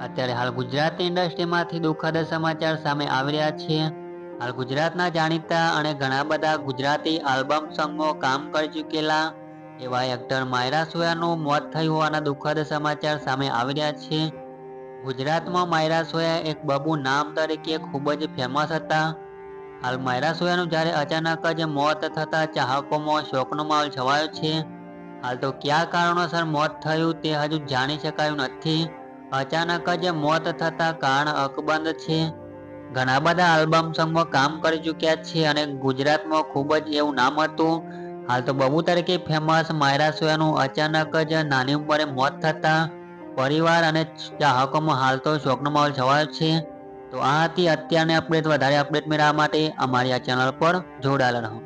અત્યારે હાલ ગુજરાતી ઇન્ડસ્ટ્રીમાંથી દુઃખદ સમાચાર સામે આવી રહ્યા છે. હાલ ગુજરાતના જાણીતા અને ઘણા બધા ગુજરાતી આલ્બમ સોંગમાં કામ કરી ચૂકેલા એવા એક્ટર માયરા સોયાનું મોત થયું હોવાના દુઃખદ સમાચાર સામે આવી રહ્યા છે. ગુજરાતમાં માયરા સોયા એક બબુ નામ તરીકે ખૂબ જ ફેમસ હતા. હાલ માયરા સોયાનું જ્યારે અચાનક જ મોત થતા ચાહકોમાં શોકનો માહોલ છવાયો છે. હાલ તો કયા કારણોસર મોત થયું તે હજુ જાણી શકાયું નથી. અચાનક જ મોત થતા કારણ અકબંધ છે. ઘણા બધા આલ્બમ સંગમાં કામ કરી ચૂક્યા છે અને ગુજરાતમાં ખૂબ જ એવું નામ હતું. હાલ તો બબુ તરીકે ફેમસ માયરા સોયાનું અચાનક જ નાની ઉંમરે મોત થતા. પરિવાર અને ચાહકોમાં હાલ તો શોકનો માહોલ છવાયો છે. તો આ હતી અત્યારની અપડેટ વધારે અપડેટ મેળવવા માટે અમારી આ ચેનલ પર જોડાયેલા રહો.